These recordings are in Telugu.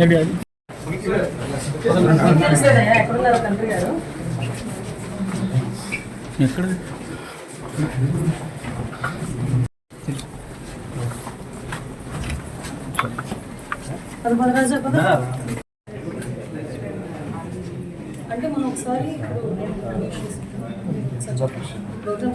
ఎక్కడ? అంటే మనం ఒకసారి ప్రోగ్రామ్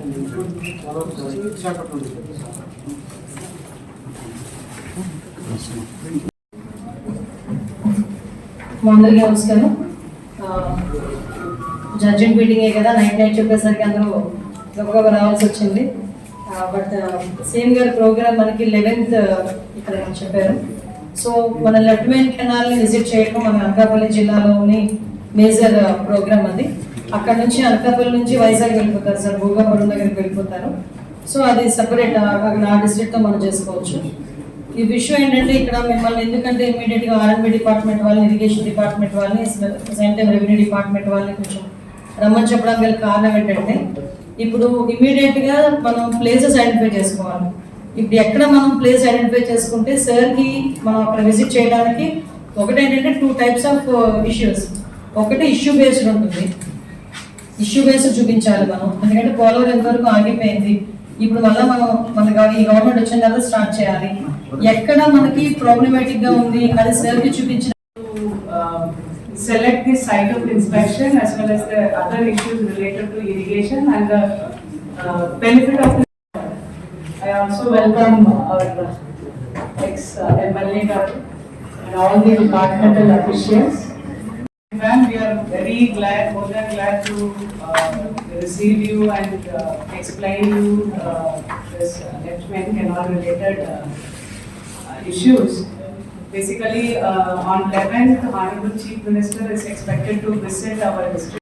అందరికీ నమస్కారం. జడ్జిమెంట్ మీటింగే కదా నైట్ నైట్ చెప్పేసరికి అందరూ గబగబా రావాల్సి వచ్చింది. బట్ సేమ్ గారి ప్రోగ్రామ్ మనకి లెవెన్త్ ఇక్కడ చెప్పారు. సో మన లెఫ్ట్మెన్ కెనాల్ని విజిట్ చేయడం మన అనకాపల్లి జిల్లాలోని మేజర్ ప్రోగ్రామ్ అది. అక్కడ నుంచి అనకాపల్లి నుంచి వైజాగ్ వెళ్ళిపోతారు సార్ భూగాపురం దగ్గరికి వెళ్ళిపోతారు. సో అది సపరేట్ నా డిస్ట్రిక్ట్తో మనం చేసుకోవచ్చు. ఈ విషయం ఏంటంటే ఇక్కడ మిమ్మల్ని ఎందుకంటే ఇమీడియట్గా ఆర్ఎంబీ డిపార్ట్మెంట్ వాళ్ళని ఇరిగేషన్ డిపార్ట్మెంట్ వాళ్ళని సేమ్ టైం రెవెన్యూ డిపార్ట్మెంట్ వాళ్ళని కొంచెం రమ్మని చెప్పడానికి గల కారణం ఏంటంటే ఇప్పుడు ఇమీడియట్గా మనం ప్లేసెస్ ఐడెంటిఫై చేసుకోవాలి. ఇప్పుడు ఎక్కడ మనం ప్లేస్ ఐడెంటిఫై చేసుకుంటే సార్కి మనం అక్కడ విజిట్ చేయడానికి uh, ఒకటి ఏంటంటే టూ టైప్స్ ఆఫ్ ఇష్యూస్ ఒకటి ఇష్యూ బేస్డ్ ఉంటుంది. ఇష్యూ బేస్ చూపించాలి మనం ఎందుకంటే పోలవరం ఎంతవరకు ఆగిపోయింది ఇప్పుడు మళ్ళీ మనం మన గవ- ఈ గవర్నమెంట్ వచ్చిన తర్వాత స్టార్ట్ చేయాలి ఎక్కడ మనకి ప్రాబ్లమేటిక్గా ఉంది అది సార్కి చూపించిన uh, select the site of inspection as well as the other issues related to irrigation and the uh, benefit of the. I also welcome our ex-MLA and all the departmental officials. We are very glad, more than glad to uh, receive you and uh, explain you uh, this uh, Left and all related uh, uh, issues. Basically, uh, on 11th, Honorable Chief Minister is expected to visit our district